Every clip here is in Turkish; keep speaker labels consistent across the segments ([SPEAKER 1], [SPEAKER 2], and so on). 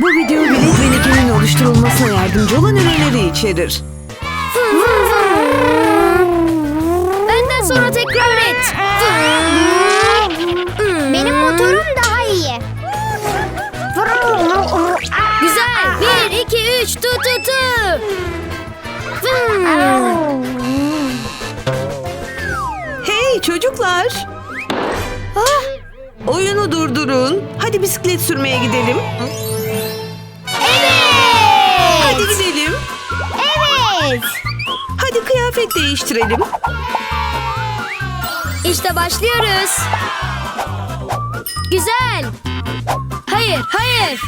[SPEAKER 1] Bu video bilet ve oluşturulmasına yardımcı olan ürünleri içerir.
[SPEAKER 2] Benden sonra tekrar et.
[SPEAKER 3] Benim motorum daha iyi.
[SPEAKER 2] Güzel. Bir, iki, üç. Tu tu tu.
[SPEAKER 1] Hey çocuklar! Ah, oyunu durdurun. Hadi bisiklet sürmeye gidelim.
[SPEAKER 3] Evet.
[SPEAKER 1] Hadi kıyafet değiştirelim.
[SPEAKER 2] İşte başlıyoruz. Güzel. Hayır, hayır.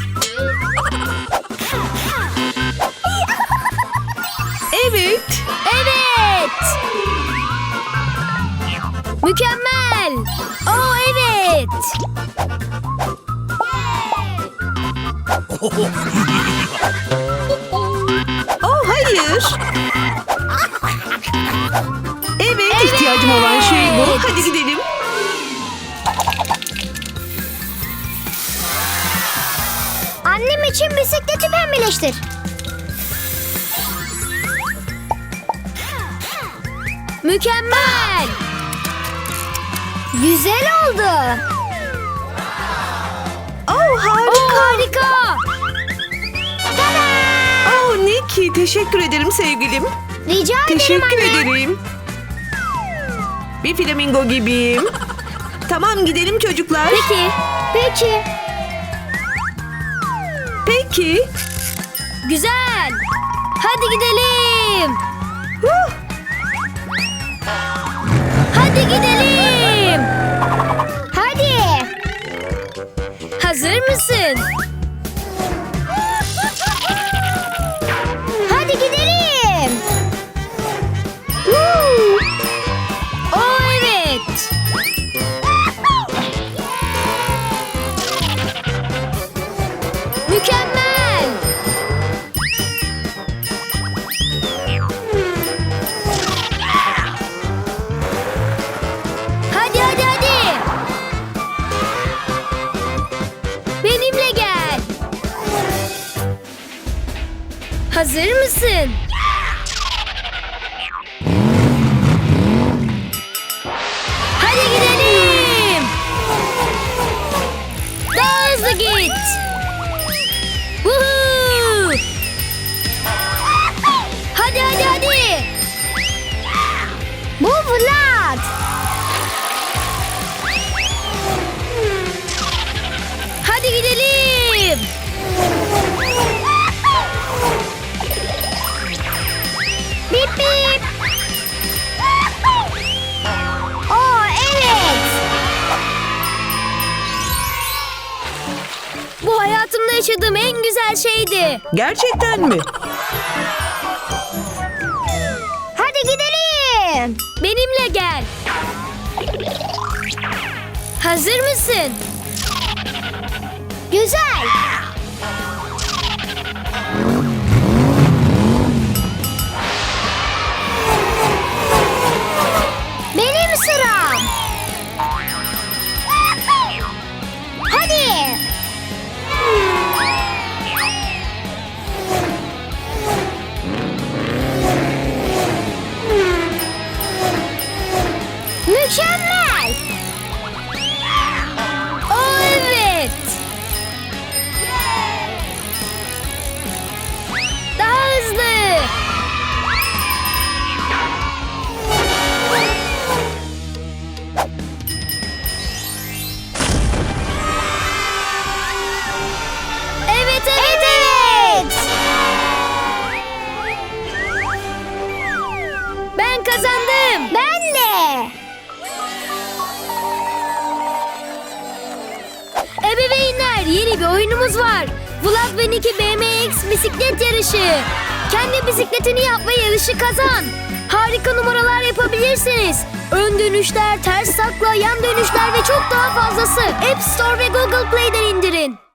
[SPEAKER 1] Evet.
[SPEAKER 2] Evet. Mükemmel. Oo evet.
[SPEAKER 1] bu. Hadi gidelim.
[SPEAKER 3] Annem için bisikleti pembeleştir.
[SPEAKER 2] Mükemmel.
[SPEAKER 3] Güzel oldu.
[SPEAKER 1] Oh harika.
[SPEAKER 2] harika.
[SPEAKER 1] Oh Nicky, teşekkür ederim sevgilim.
[SPEAKER 3] Rica ederim
[SPEAKER 1] Teşekkür
[SPEAKER 3] anne.
[SPEAKER 1] ederim. Bir flamingo gibiyim. Tamam gidelim çocuklar.
[SPEAKER 2] Peki.
[SPEAKER 3] Peki.
[SPEAKER 1] Peki.
[SPEAKER 2] Güzel. Hadi gidelim.
[SPEAKER 1] Huh.
[SPEAKER 2] Hadi gidelim.
[SPEAKER 3] Hadi.
[SPEAKER 2] Hazır mısın? Mükemmel. Hadi hadi hadi. Benimle gel. Hazır mısın? Yaşadığım en güzel şeydi.
[SPEAKER 1] Gerçekten mi?
[SPEAKER 3] Hadi gidelim.
[SPEAKER 2] Benimle gel. Hazır mısın?
[SPEAKER 3] Güzel.
[SPEAKER 2] Ben kazandım.
[SPEAKER 3] Ben de.
[SPEAKER 2] Ebeveynler yeni bir oyunumuz var. Vlad ve Nicky BMX bisiklet yarışı. Kendi bisikletini yapma yarışı kazan. Harika numaralar yapabilirsiniz. Ön dönüşler, ters takla, yan dönüşler ve çok daha fazlası. App Store ve Google Play'den indirin.